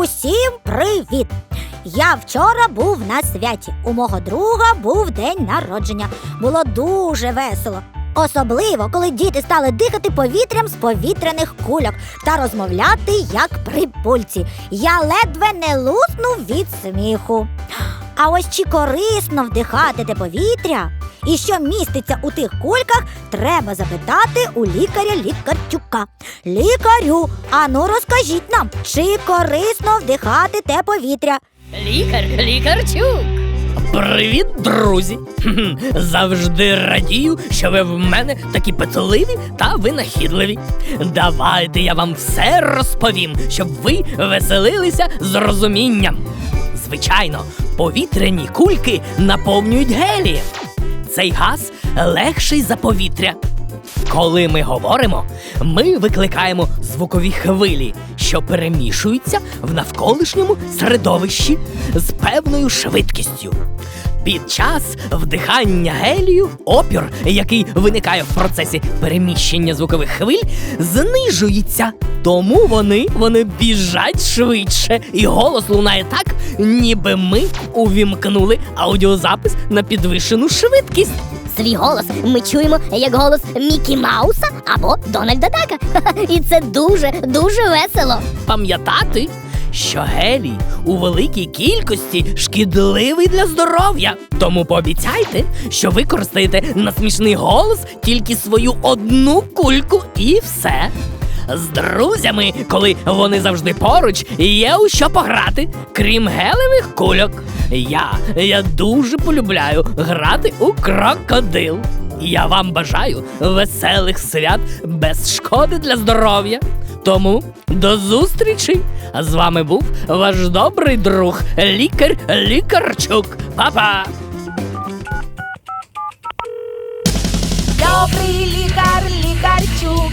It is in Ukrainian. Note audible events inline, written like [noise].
Усім привіт! Я вчора був на святі. У мого друга був день народження. Було дуже весело. Особливо, коли діти стали дихати повітрям з повітряних кульок та розмовляти як при пульці. Я ледве не луснув від сміху. А ось чи корисно вдихати те повітря? І що міститься у тих кульках, треба запитати у лікаря лікарчука. Лікарю, ану розкажіть нам, чи корисно вдихати те повітря? Лікар, лікарчук. Привіт, друзі! Завжди радію, що ви в мене такі петливі та винахідливі. Давайте я вам все розповім, щоб ви веселилися з розумінням. Звичайно, повітряні кульки наповнюють гелієм. Цей газ легший за повітря. Коли ми говоримо, ми викликаємо звукові хвилі, що перемішуються в навколишньому середовищі з певною швидкістю. Під час вдихання гелію опір, який виникає в процесі переміщення звукових хвиль, знижується. Тому вони, вони біжать швидше, і голос лунає так, ніби ми увімкнули аудіозапис на підвищену швидкість. Свій голос ми чуємо як голос Мікі Мауса або Дональда Дака. [laughs] І це дуже дуже весело. пам'ятати, що гелій у великій кількості шкідливий для здоров'я. Тому пообіцяйте, що використаєте на смішний голос тільки свою одну кульку і все. З друзями, коли вони завжди поруч, є у що пограти, крім гелевих кульок. Я, я дуже полюбляю грати у крокодил. Я вам бажаю веселих свят без шкоди для здоров'я. Тому до зустрічі! З вами був ваш добрий друг, лікар Лікарчук. Па-па! Добрий лікар, лікарчук,